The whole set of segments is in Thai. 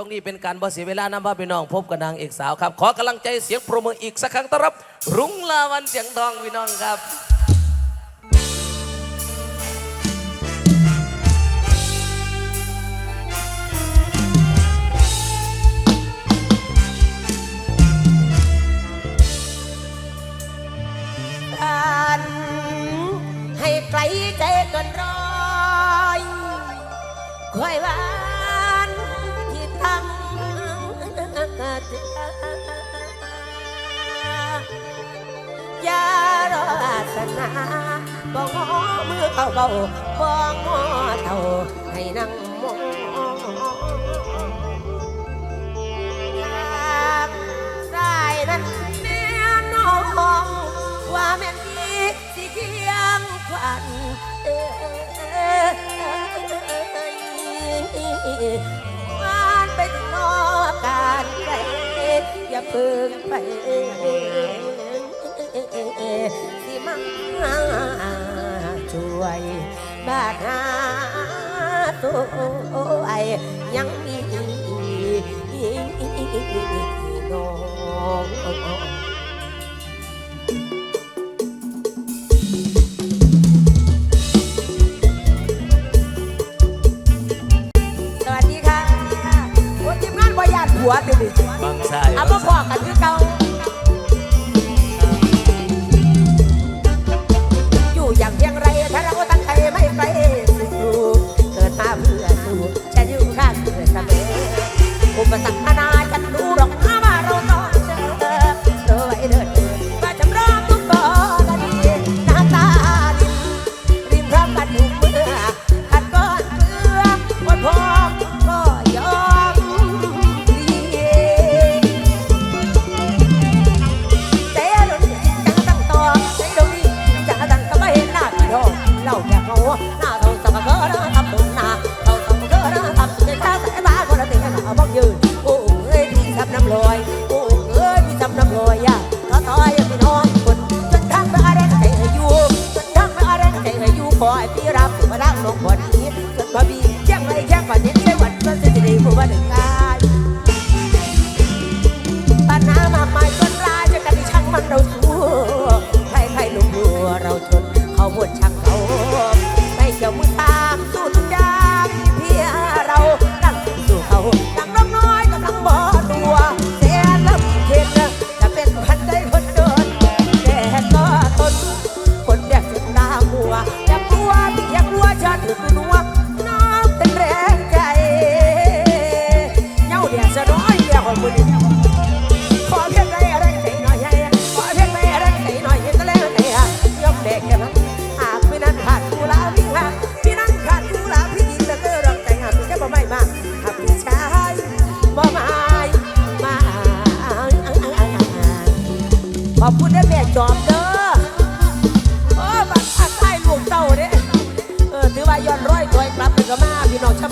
ช่วงนี้เป็นการบ่เสียเวลานำพาพี่น้องพบกับนางเอกสาวครับ ขอกำลังใจเสียงโปรโมออีกสักครั้งต้อนรับ รุ้งลาวันเสียงทองพี่น้องครับ กันให้ไกลใจกันร้อยคอยว่า ยารอสนาบ่งอมือเข้าเบาบ่งอเท่าให้นั่งมองทาได้ายนั้นแม่น้องว่าแม่นดีสิเคียงขวัญ ไปนอการไกลอย่าเพิ่งไปสิมังช่วยบาดหาตัวไอยัง บาง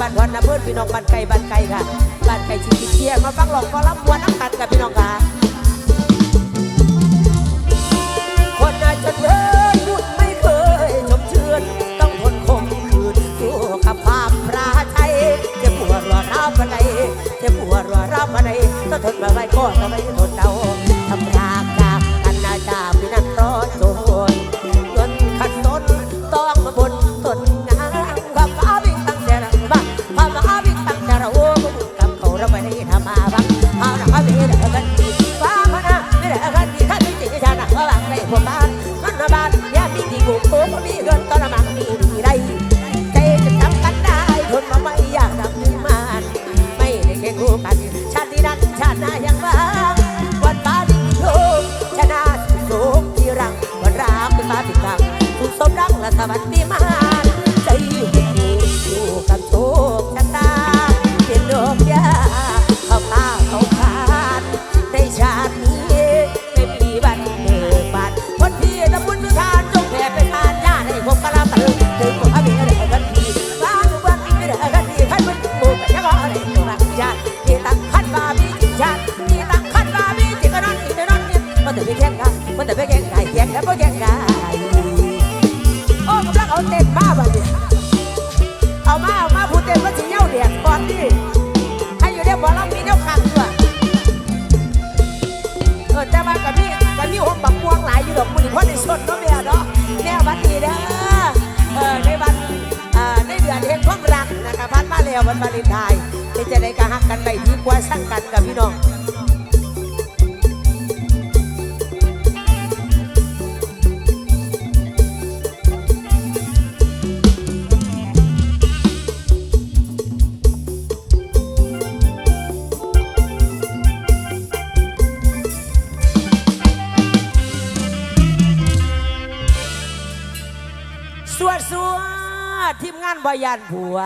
านพรนะเพื่อนพี่น้องบ้านไก่บ้านไก่ค่ะบ้านไก่ชีวิตเที่ยงมาฟังหลอกกอลัมบัวน้ำกันกับพี่น้องค่ะคนอาจจะเธอพูดไม่เคยชมเชือต้องทนคมคืนสู้กับความพระใจเจ็บปวดรัวรับวอะไรเจ็บปวดรัวรับวอะไรก็ทนมาไว้ก็ทำไมทนเอาทำรากจากกันนาจามีนักร้อนโจรจนขัดสนต้องมาบนตนงามความ โอ้ก็มีเงินตอนละมังมีมีได้ใจจะจำกันได้ทนมาไม่อยากดับนิมานไม่ได้แค่คู่กันชาตินั้นชาติน้ยังว่าวันฟ้าดินโลกชนะสุขที่รวันรักเป็นฟ้าปิดบังถูกสมรักและสวัส เดือดไปแข่งกันมันเดืไปแข่งกันแข่งล้วก็แข่งกันโอ้กำลังเอาเต็นมาบ้าดิเอามาเอามาผู้เต้นก็สิเย้าเดือดก่อนดิให้อยู่เดียวบอลเรามีเดียวขาดด้วยเออแต่ว่ากับพี่กับพี่หอมบักพวงหลายอยู่ดอกมือพอได้สดก็เบียเนาะแนวบัดดีเด้อเออในวันเออในเดือนแห่งความรักนะครับพันมาแล้ววันวาเลนไทน์จะได้กระหักกันไปที่กว่าสั่งกันกับพี่น้องานบอยานผัว